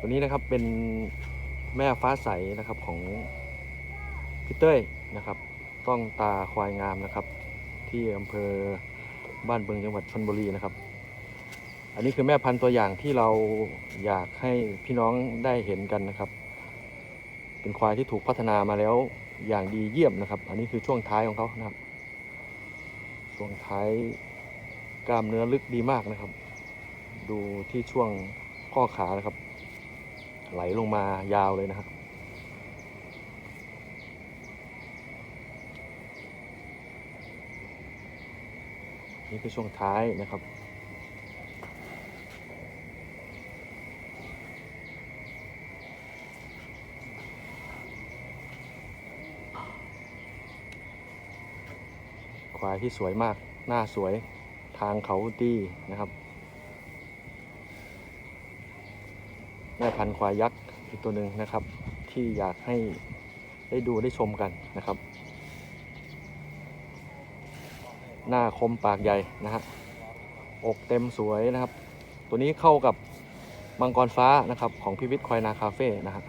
ตัวนี้นะครับเป็นแม่ฟ้าใสนะครับของพี่เต้ยนะครับ ต้องตาควายงามนะครับ ที่อำเภอบ้านเบึงจังหวัดชนบุรีนะครับ อันนี้คือแม่พันธุ์ตัวอย่างที่เราอยากให้พี่น้องได้เห็นกันนะครับ เป็นควายที่ถูกพัฒนามาแล้วอย่างดีเยี่ยมนะครับ อันนี้คือช่วงท้ายของเขานะครับ ช่วงท้ายกล้ามเนื้อลึกดีมากนะครับ ดูที่ช่วงข้อขานะครับ ไหลลงมายาวเลยนะครับ นี่คือช่วงท้ายนะครับควายที่สวยมาก หน้าสวย ทางเขาดีนะครับ แม่พันธุ์ควายยักษ์อีกตัวหนึ่งนะครับ ที่อยากให้ได้ดูได้ชมกันนะครับ หน้าคมปากใหญ่นะฮะอกเต็มสวยนะครับ ตัวนี้เข้ากับมังกรฟ้านะครับของพิวิทควายนาคาเฟ่นะฮะ